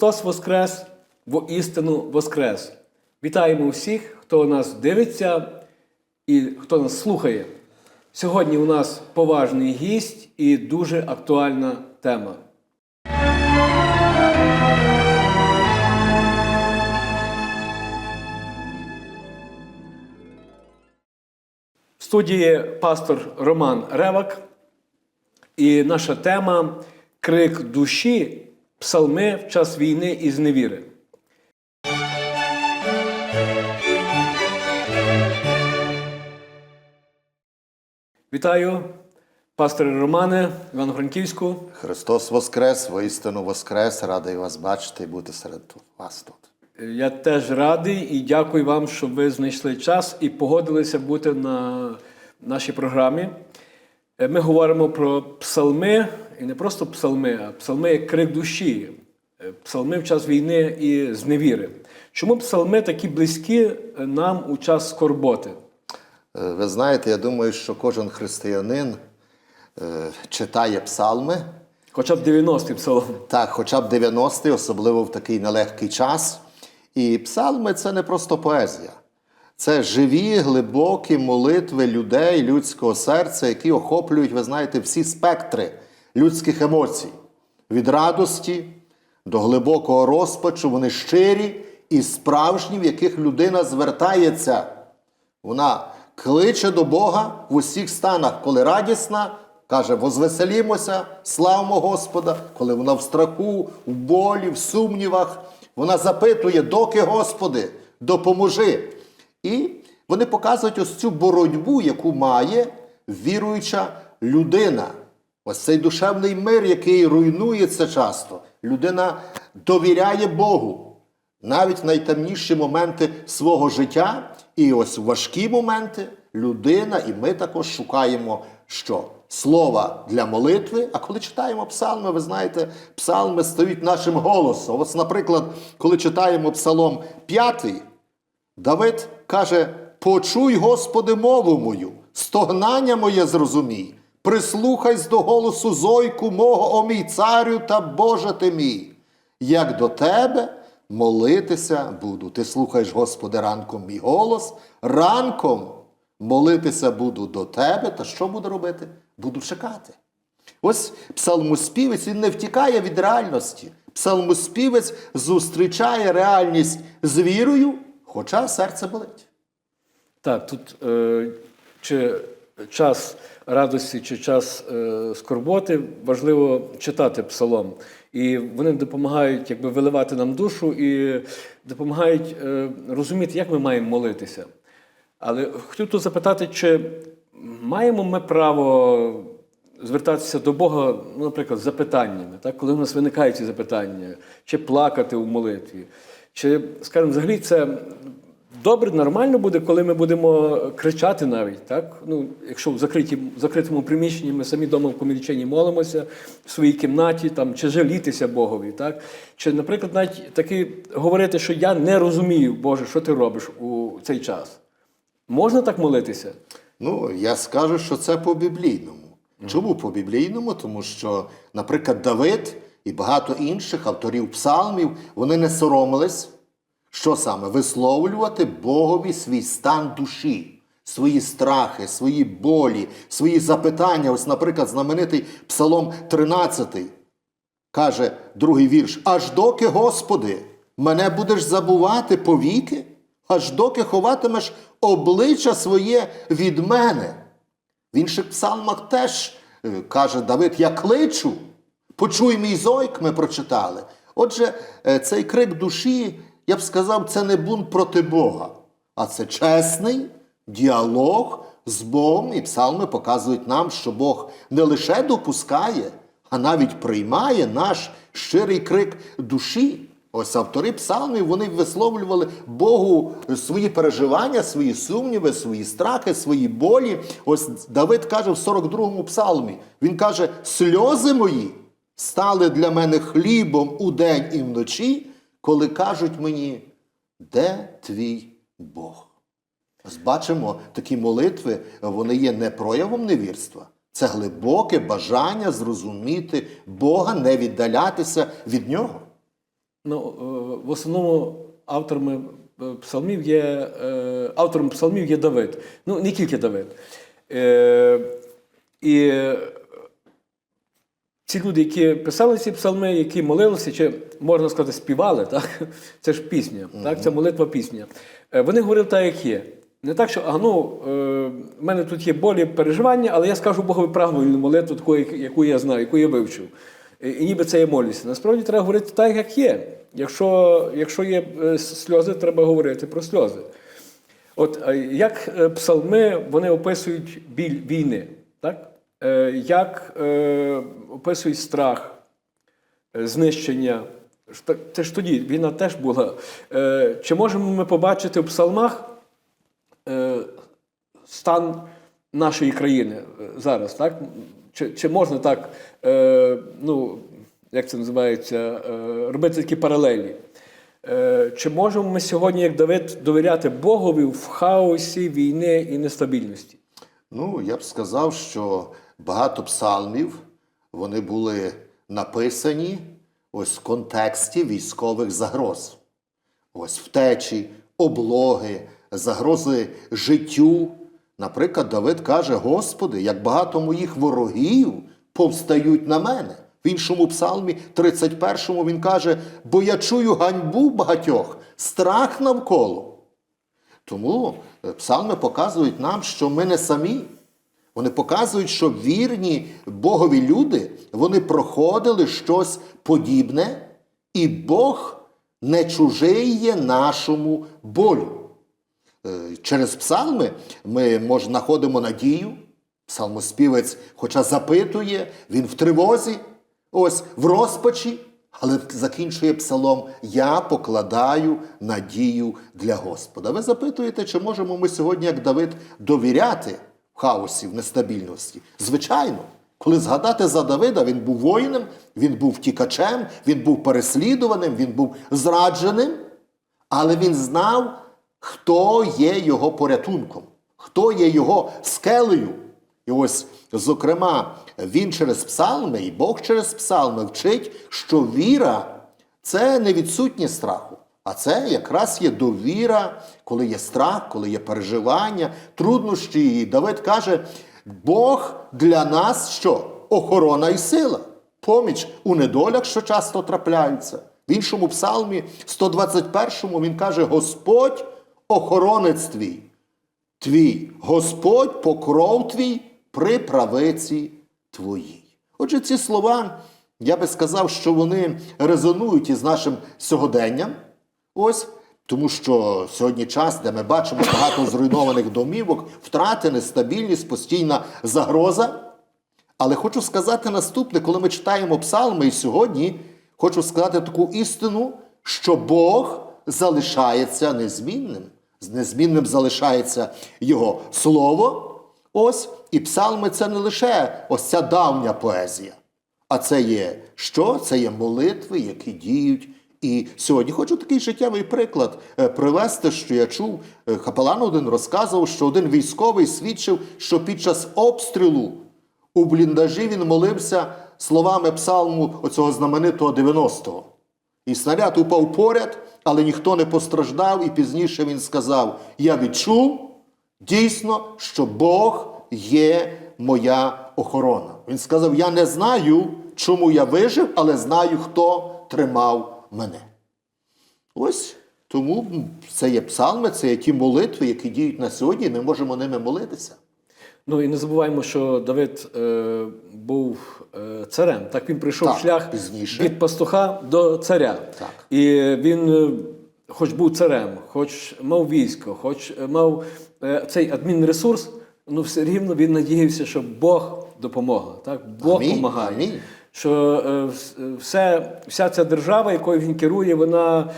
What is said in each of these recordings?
Христос Воскрес, воістину Воскрес! Вітаємо всіх, хто нас дивиться і хто нас слухає. Сьогодні у нас поважний гість і дуже актуальна тема. В студії пастор Роман Ревак. І наша тема крик душі, псалми в час війни і зневіри. Вітаю, пасторе Романе, Івано-Франківську. Христос Воскрес, воістину Воскрес, радий вас бачити і бути серед вас тут. Я теж радий і дякую вам, що ви знайшли час і погодилися бути на нашій програмі. Е, Ми говоримо про псалми, і не просто псалми, а псалми як крик душі, Е, псалми в час війни і зневіри. Чому псалми такі близькі е, нам у час скорботи? Е, Ви знаєте, я думаю, що кожен християнин читає псалми, Хоча б 90-й псалом. так, хоча б 90-й, особливо в такий нелегкий час. І псалми це не просто поезія. Це живі, глибокі молитви людей, людського серця, які охоплюють, ви знаєте, всі спектри людських емоцій. Від радості до глибокого розпачу, вони щирі і справжні, в яких людина звертається. Вона кличе до Бога в усіх станах, коли радісна, каже, возвеселімося, славимо Господа, коли вона в страху, в болі, в сумнівах, вона запитує, доки Господи, допоможи. І вони показують ось цю боротьбу, яку має віруюча людина. Ось цей душевний мир, який руйнується часто. Людина довіряє Богу навіть в найтемніші моменти свого життя, і ось важкі моменти людина, і ми також шукаємо що? Слова для молитви. А коли читаємо псалми, ви знаєте, псалми стають нашим голосом. Ось, наприклад, коли читаємо псалом 5, Давид каже: Почуй, Господи, мову мою, стогнання моє зрозумій, прислухайся до голосу зойку мого, о мій царю та Боже ти мій. Як до тебе молитися буду. Ти слухаєш, Господи, ранком мій голос, ранком молитися буду до тебе. Та що буду робити? Буду чекати. Ось псалмоспівець він не втікає від реальності. Псалмоспівець зустрічає реальність з вірою, хоча серце болить. Так, тут е, чи час радості, чи час е, скорботи важливо читати псалом. І вони допомагають якби, виливати нам душу і допомагають е, розуміти, як ми маємо молитися. Але хотів тут запитати, чи маємо ми право звертатися до Бога, ну, наприклад, з запитаннями, так? коли в нас виникають ці запитання, чи плакати у молитві, чи, скажімо, взагалі це добре, нормально буде, коли ми будемо кричати навіть, так? Ну, якщо в закритій, в закритому приміщенні ми самі вдома в коміліченні молимося в своїй кімнаті, там, чи жалітися Богові, так? Чи, наприклад, навіть таки говорити, що я не розумію, Боже, що ти робиш у цей час. Можна так молитися? Ну, я скажу, що це по-біблійному. Чому по-біблійному? Тому що, наприклад, Давид і багато інших авторів псалмів вони не соромились, що саме висловлювати Богові свій стан душі, свої страхи, свої болі, свої запитання. Ось, наприклад, знаменитий Псалом 13 каже другий вірш: Аж доки, Господи, мене будеш забувати повіки, аж доки ховатимеш обличчя своє від мене. В інших псалмах теж е, каже Давид: Я кличу, почуй мій зойк, ми прочитали. Отже, е, цей крик душі, я б сказав, це не бунт проти Бога, а це чесний діалог з Богом. І псалми показують нам, що Бог не лише допускає, а навіть приймає наш щирий крик душі. Ось автори псалмів вони висловлювали Богу свої переживання, свої сумніви, свої страхи, свої болі. Ось Давид каже в 42-му псалмі: він каже: сльози мої стали для мене хлібом у день і вночі, коли кажуть мені, де твій Бог? Бачимо, такі молитви вони є не проявом невірства. Це глибоке бажання зрозуміти Бога, не віддалятися від нього. Ну, е, в основному авторами е, псалмів є, е, автором псалмів є Давид. Ну, не тільки Давид. І ці люди, які писали ці псалми, які молилися, чи можна сказати, співали, так? це ж пісня, так? це молитва пісня. Е, Вони говорили так, як є. Не так, що а ну, е, в мене тут є болі, переживання, але я скажу Богові правильну молитву, таку, яку я знаю, яку я вивчив. І, ніби це я молюся. Насправді треба говорити так, як є. Якщо, якщо є е, сльози, треба говорити про сльози. От як псалми вони описують біль війни, Як е, описують страх, е, знищення. Це ж тоді війна теж була. Е, Чи можемо ми побачити в псалмах е, стан нашої країни е, зараз, так? Чи, чи можна так, е, ну, як це називається, е, робити такі паралелі? Е, чи можемо ми сьогодні, як Давид, довіряти Богові в хаосі війни і нестабільності? Ну, я б сказав, що багато псалмів вони були написані ось в контексті військових загроз. Ось втечі, облоги, загрози життю. Наприклад, Давид каже: Господи, як багато моїх ворогів повстають на мене. В іншому псалмі, 31-му, він каже: бо я чую ганьбу багатьох, страх навколо. Тому е, псалми показують нам, що ми не самі. Вони показують, що вірні Богові люди вони проходили щось подібне, і Бог не чужий є нашому болю. Е, Через псалми ми може, знаходимо надію. Псалмоспівець, хоча запитує, він в тривозі, ось в розпачі, але закінчує псалом Я покладаю надію для Господа. Ви запитуєте, чи можемо ми сьогодні, як Давид, довіряти хаосі, в нестабільності? Звичайно, коли згадати за Давида, він був воїном, він був втікачем, він був переслідуваним, він був зрадженим, але він знав, хто є його порятунком, хто є його скелею. І ось, зокрема, він через псалми, і Бог через псалми вчить, що віра це не відсутність страху, а це якраз є довіра, коли є страх, коли є переживання, труднощі. І Давид каже: Бог для нас що? Охорона і сила, поміч у недолях, що часто трапляються. В іншому псалмі, 121-му, він каже: Господь охоронець твій твій, Господь покров твій при правиці твоїй. Отже, ці слова, я би сказав, що вони резонують із нашим сьогоденням. Ось. Тому що сьогодні час, де ми бачимо багато зруйнованих домівок, втрати, нестабільність, постійна загроза. Але хочу сказати наступне, коли ми читаємо псалми, і сьогодні хочу сказати таку істину, що Бог залишається незмінним. З Незмінним залишається Його слово. Ось, і псалми це не лише ось ця давня поезія, а це є що? Це є молитви, які діють. І сьогодні хочу такий життєвий приклад е, привести, що я чув. Е, Капелан один розказував, що один військовий свідчив, що під час обстрілу у бліндажі він молився словами псалму оцього знаменитого 90-го. І снаряд упав поряд, але ніхто не постраждав, і пізніше він сказав: Я відчув дійсно, що Бог є моя охорона. Він сказав: Я не знаю, чому я вижив, але знаю, хто тримав мене. Ось тому це є псалми, це є ті молитви, які діють на сьогодні, і ми можемо ними молитися. Ну і не забуваємо, що Давид е, був е, царем. Так він прийшов Так, шлях пізніше. від пастуха до царя. Так. І він, е, хоч був царем, хоч мав військо, хоч мав е, цей адмінресурс, ну все рівно він надіявся, що Бог допоможе. Так? Бог допомагає. Що е, все, вся ця держава, якою він керує, вона,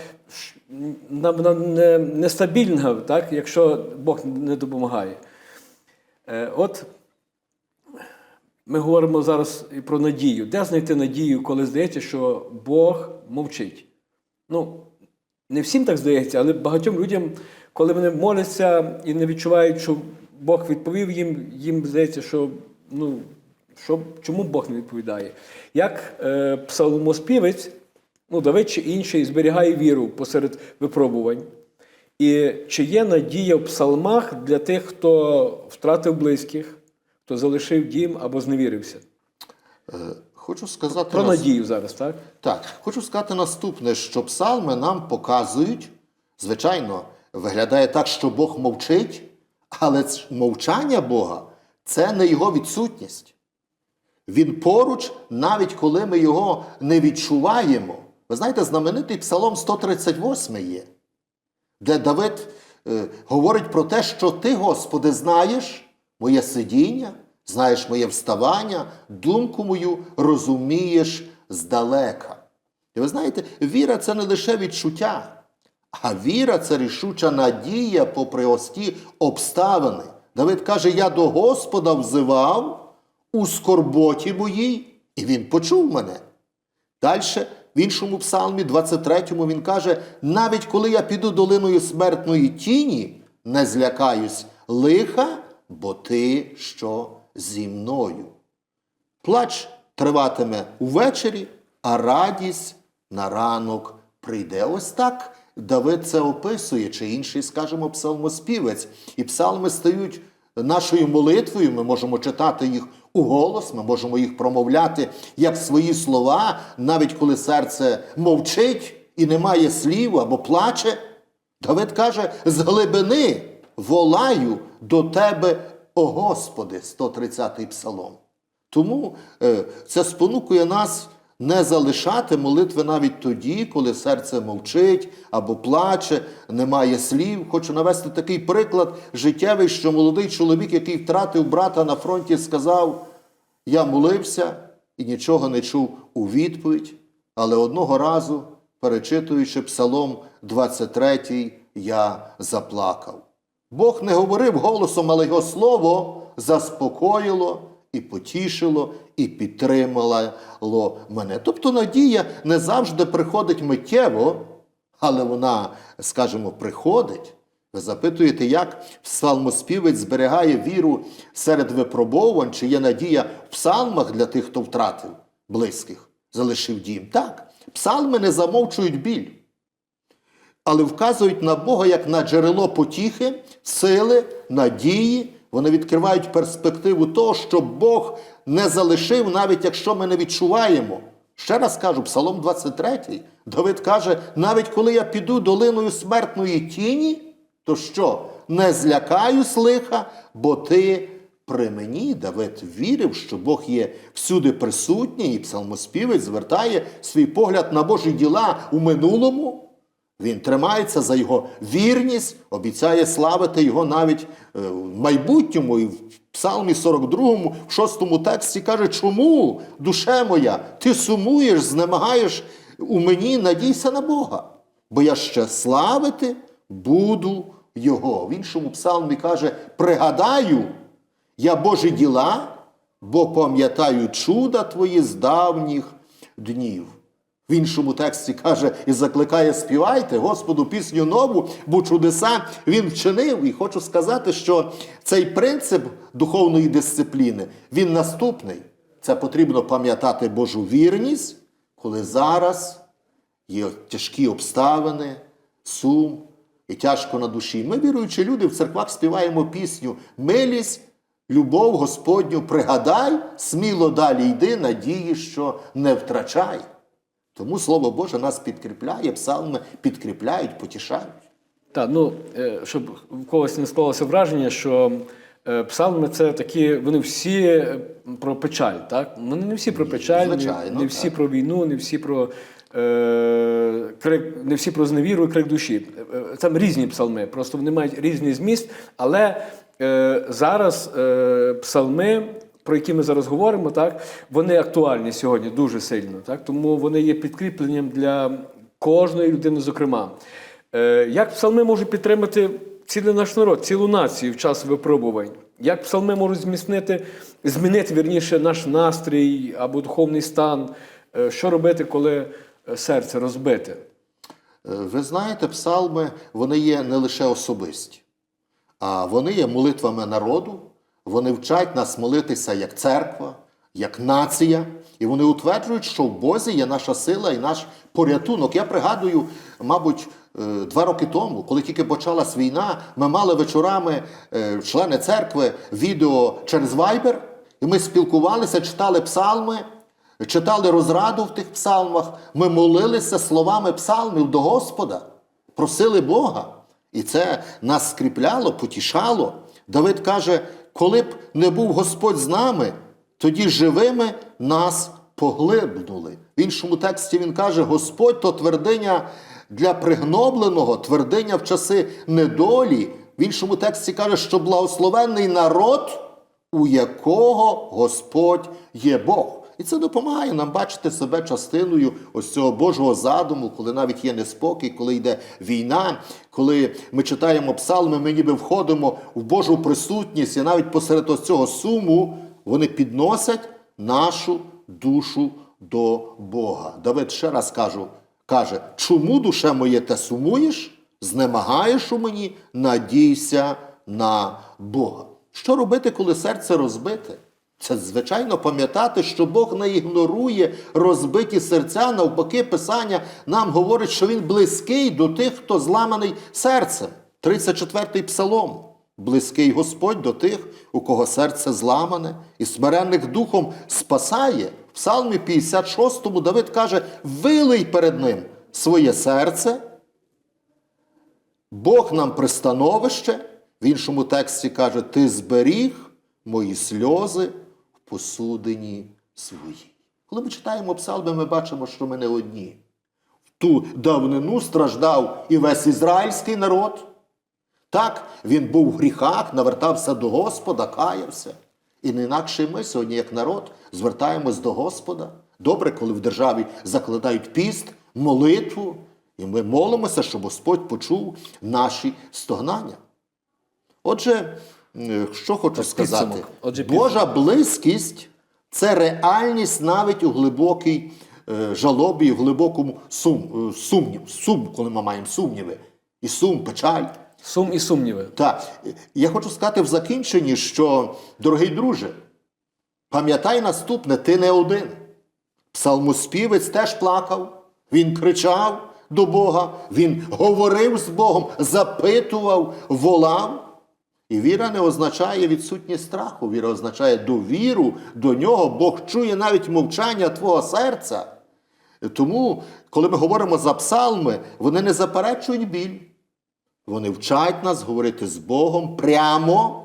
вона, вона нестабільна, так? якщо Бог не допомагає. Е, От ми говоримо зараз і про надію. Де знайти надію, коли здається, що Бог мовчить? Ну, не всім так здається, але багатьом людям, коли вони моляться і не відчувають, що Бог відповів їм, їм здається, що ну, що, чому Бог не відповідає? Як е, псалмоспівець, ну, Давид чи інший зберігає віру посеред випробувань. І чи є надія в псалмах для тих, хто втратив близьких, хто залишив дім або зневірився? Е, Хочу сказати Про нас- надію зараз, так? Так, хочу сказати наступне, що псалми нам показують, звичайно, виглядає так, що Бог мовчить, але мовчання Бога це не його відсутність. Він поруч, навіть коли ми його не відчуваємо. Ви знаєте, знаменитий Псалом 138 є, де Давид е, говорить про те, що ти, Господи, знаєш моє сидіння, знаєш моє вставання, думку мою розумієш здалека. І ви знаєте, віра це не лише відчуття, а віра це рішуча надія попри ось ті обставини. Давид каже: Я до Господа взивав у скорботі моїй, і він почув мене. Далі, в іншому псалмі, 23-му, він каже: навіть коли я піду долиною смертної тіні, не злякаюсь лиха, бо ти що зі мною. Плач триватиме увечері, а радість на ранок прийде. Ось так Давид це описує, чи інший, скажімо, псалмоспівець. І псалми стають нашою молитвою. Ми можемо читати їх у голос, ми можемо їх промовляти як свої слова, навіть коли серце мовчить і немає слів або плаче. Давид каже: з глибини волаю до тебе, о Господи, 130-й псалом. Тому е, це спонукує нас не залишати молитви навіть тоді, коли серце мовчить або плаче, немає слів. Хочу навести такий приклад життєвий, що молодий чоловік, який втратив брата на фронті, сказав: Я молився і нічого не чув у відповідь, але одного разу, перечитуючи Псалом 23, я заплакав. Бог не говорив голосом, але його слово заспокоїло і потішило, і підтримало мене. Тобто надія не завжди приходить миттєво, але вона, скажімо, приходить. Ви запитуєте, як псалмоспівець зберігає віру серед випробовувань, чи є надія в псалмах для тих, хто втратив близьких, залишив дім. Так, псалми не замовчують біль але вказують на Бога як на джерело потіхи, сили, надії. Вони відкривають перспективу того, що Бог не залишив, навіть якщо ми не відчуваємо. Ще раз кажу, Псалом 23, Давид каже: навіть коли я піду долиною смертної тіні, то що? Не злякаюсь лиха, бо ти при мені, Давид вірив, що Бог є всюди присутній, і псалмоспівець звертає свій погляд на Божі діла у минулому. Він тримається за його вірність, обіцяє славити його навіть е, в майбутньому. І в Псалмі 42, в 6 тексті каже, чому, душе моя, ти сумуєш, знемагаєш у мені, надійся на Бога. Бо я ще славити буду Його. В іншому псалмі каже: пригадаю я Божі діла, бо пам'ятаю чуда твої з давніх днів. В іншому тексті каже і закликає співайте Господу пісню нову, бо чудеса він вчинив. І хочу сказати, що цей принцип духовної дисципліни він наступний. Це потрібно пам'ятати Божу вірність, коли зараз є тяжкі обставини, сум і тяжко на душі. Ми, віруючі люди, в церквах співаємо пісню Милість, любов Господню, пригадай, сміло далі йди, надії, що не втрачай. Тому Слово Боже нас підкріпляє, псалми підкріпляють, потішають. Так, ну е, щоб в когось не склалося враження, що е, псалми це такі, вони всі е, про печаль, так? Вони не всі про печаль, не, Звичайно, не всі так. про війну, не всі про е, крик, не всі про зневіру і крик душі. Там різні псалми, просто вони мають різний зміст, але е, зараз е, псалми. Про які ми зараз говоримо, так вони актуальні сьогодні дуже сильно, так тому вони є підкріпленням для кожної людини, зокрема. Е, Як псалми можуть підтримати цілий наш народ, цілу націю в час випробувань? Як псалми можуть зміцнити, змінити вірніше наш настрій або духовний стан? Е, Що робити, коли е, серце розбите? Е, Ви знаєте, псалми вони є не лише особисті, а вони є молитвами народу. Вони вчать нас молитися як церква, як нація, і вони утверджують, що в Бозі є наша сила і наш порятунок. Я пригадую, мабуть, е, два роки тому, коли тільки почалась війна, ми мали вечорами е, члени церкви відео через Viber, і ми спілкувалися, читали псалми, читали розраду в тих псалмах. Ми молилися словами псалмів до Господа, просили Бога. І це нас скріпляло, потішало. Давид каже: коли б не був Господь з нами, тоді живими нас поглибнули. В іншому тексті він каже: Господь то твердиня для пригнобленого, твердиня в часи недолі. В іншому тексті каже, що благословенний народ, у якого Господь є Бог. І це допомагає нам бачити себе частиною ось цього Божого задуму, коли навіть є неспокій, коли йде війна, коли ми читаємо псалми, ми ніби входимо в Божу присутність, і навіть посеред ось цього суму вони підносять нашу душу до Бога. Давид ще раз кажу, каже: чому душе моє те сумуєш? Знемагаєш у мені, надійся на Бога. Що робити, коли серце розбите? Це звичайно пам'ятати, що Бог не ігнорує розбиті серця. Навпаки, Писання нам говорить, що Він близький до тих, хто зламаний серцем. 34-й псалом. Близький Господь до тих, у кого серце зламане, і смиренних духом спасає. В Псалмі 56 Давид каже: вилий перед ним своє серце. Бог нам пристановище. В іншому тексті каже: Ти зберіг мої сльози посудині своїй. Коли ми читаємо псалми, ми бачимо, що ми не одні. В ту давнину страждав і весь ізраїльський народ. Так, він був в гріхах, навертався до Господа, каявся. І не інакше ми сьогодні, як народ, звертаємось до Господа. Добре, коли в державі закладають піст, молитву, і ми молимося, щоб Господь почув наші стогнання. Отже, що хочу сказати. Божа близькість це реальність навіть у глибокій е, жалобі, в глибокому сум, е, сумнів, сум, коли ми маємо сумніви, і сум, печаль. Сум і сумніви. Так, я хочу сказати в закінченні, що, дорогий друже, пам'ятай наступне, ти не один. Псалмоспівець теж плакав, він кричав до Бога, він говорив з Богом, запитував, волав. І віра не означає відсутність страху, віра означає довіру до нього. Бог чує навіть мовчання твого серця. Тому, коли ми говоримо за псалми, вони не заперечують біль. Вони вчать нас говорити з Богом прямо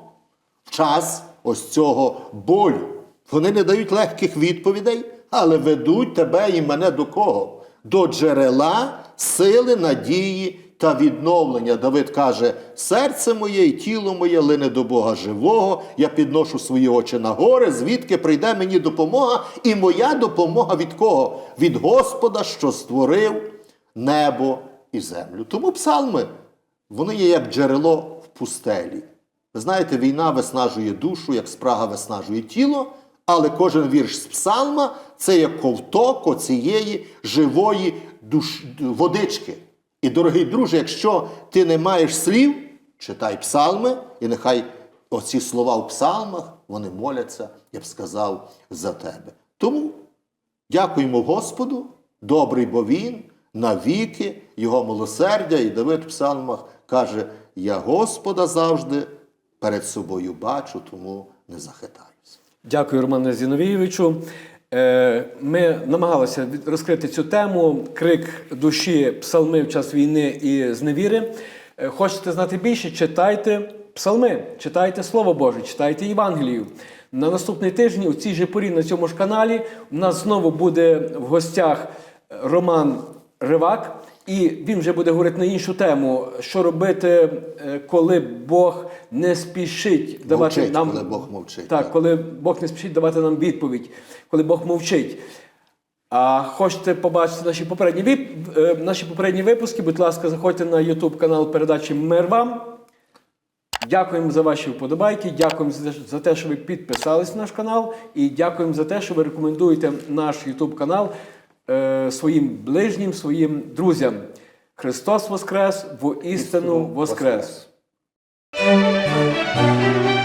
в час ось цього болю. Вони не дають легких відповідей, але ведуть тебе і мене до кого? До джерела сили, надії та відновлення. Давид каже: серце моє і тіло моє лине до Бога живого, я підношу свої очі на гори, звідки прийде мені допомога, і моя допомога від кого? Від Господа, що створив небо і землю. Тому псалми. Вони є як джерело в пустелі. Ви знаєте, війна виснажує душу, як спрага виснажує тіло, але кожен вірш з псалма це є ковток оцієї живої душ... водички. І, дорогий друже, якщо ти не маєш слів, читай псалми, і нехай оці слова в псалмах вони моляться, я б сказав, за тебе. Тому Дякуємо Господу, добрий бо Він, навіки, Його милосердя. І Давид в псалмах каже: Я Господа завжди перед собою бачу, тому не захитаюся. Дякую, Романе Зіновійовичу. Е, Ми намагалися розкрити цю тему крик душі, псалми в час війни і зневіри. Е, Хочете знати більше? Читайте псалми, читайте Слово Боже, читайте Євангелію. На наступний тиждень у цій же порі на цьому ж каналі у нас знову буде в гостях Роман Ривак. І він вже буде говорити на іншу тему, що робити, е, коли Бог не спішить давати Мовчить, нам коли Бог мовчить, Так, так. коли Бог не спішить давати нам відповідь, коли Бог мовчить. А хочете побачити наші попередні вип... е, наші попередні випуски? Будь ласка, заходьте на YouTube канал передачі Мир вам. Дякуємо за ваші вподобайки, дякуємо за те, що ви підписались на наш канал, і дякуємо за те, що ви рекомендуєте наш YouTube канал е, своїм ближнім, своїм друзям. Христос Воскрес, во істину Істину Воскрес! воскрес.